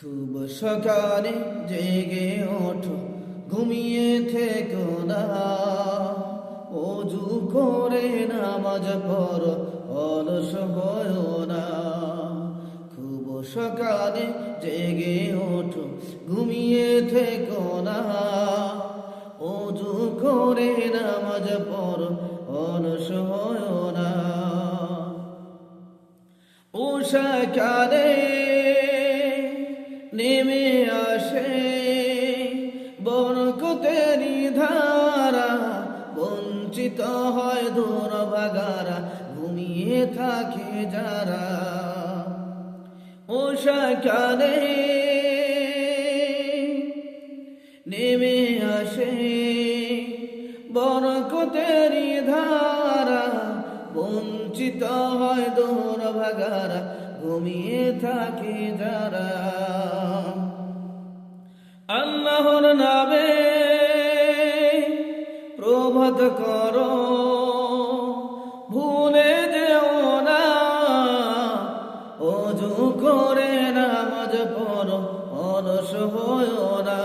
খুব সকালে জেগে ওঠো, ঘুমিয়ে থেকো না। অজু করে নামাজ পড়ো, অলস হয়েও না। খুব সকালে জেগে ওঠো, ঘুমিয়ে থেকো না। অজু করে নামাজ পড়ো, অলস হয়েও না। উষাকালে নেমে আসে। বরকতেরি ধারা, বঞ্চিত হয় দূর ভাগারা ঘুমিয়ে থাকে যারা। উষাকালে নেমে আসে। বরকতেরি ধারা, বঞ্চিত হয় দূর ভাগারা ঘুমিয়ে থাকে যারা। অলস না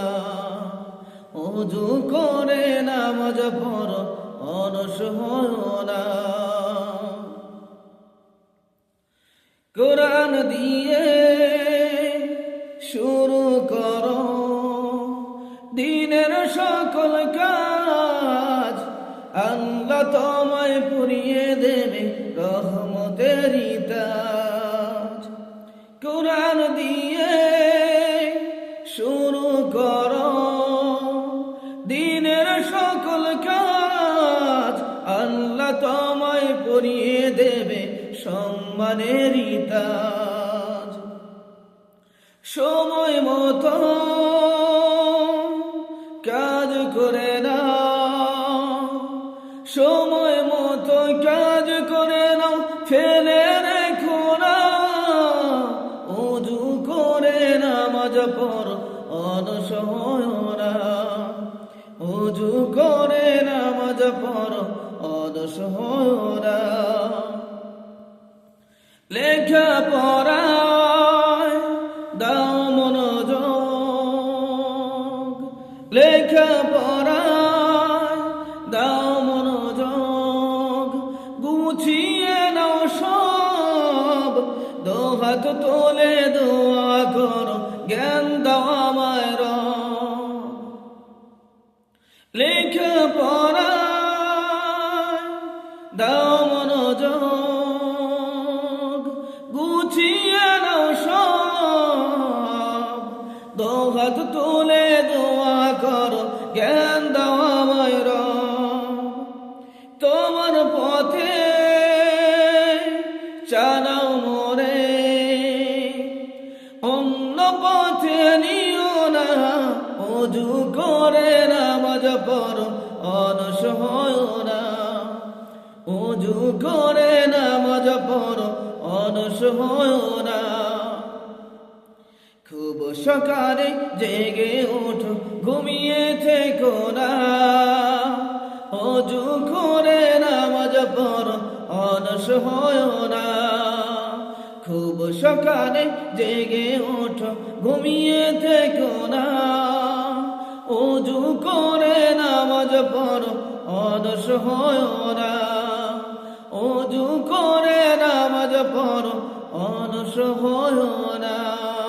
অজু করে নামাজ পড়ো অলস হয়েও না কোরআন দিয়ে শুরু করো, দিনের সকল কাজ আল্লাহ তোমায় পুরিয়ে দেবে রহমতের তাজ কোরআন দিয়ে তোমায় পরিয়ে দেবে সম্মানের তাজ সময় মতো কাজ করে না সময় মতো কাজ করে না ফেলে রেখো না। উজু করে নামাজ পর না। উজু করে নামাজ পর না লেখা পড়ায় দাও মনোযোগ। লেখা পড়ায় দাও মনোযোগ। গুছিয়ে নাও সব। দোহাত তোলে, দোয়া করো, জ্ঞান দাও আমায়। লেখা পড়ায় দাও মনোযোগ, গুছিয়ে নাও সব। দোহাত তুলে দোয়া করো, জ্ঞান দাও আমায় তোমার পথে চালাও মোরে, অন্য পথে নিও না, অজু করে নামাজ পড়ো অনস হয় না। অজু করে নামাজ পড়ো অনস হয় না। খুব সকালে জেগে ওঠো, ঘুমিয়ে থেকো না। অজু করে নামাজ পড়ো অনস হয় না। খুব সকালে জেগে ওঠো, ঘুমিয়ে থেকো না। অজু করে নামাজ পড়ো অনস হয় না। অজু করে নামাজ পড়ো অনস হয় না।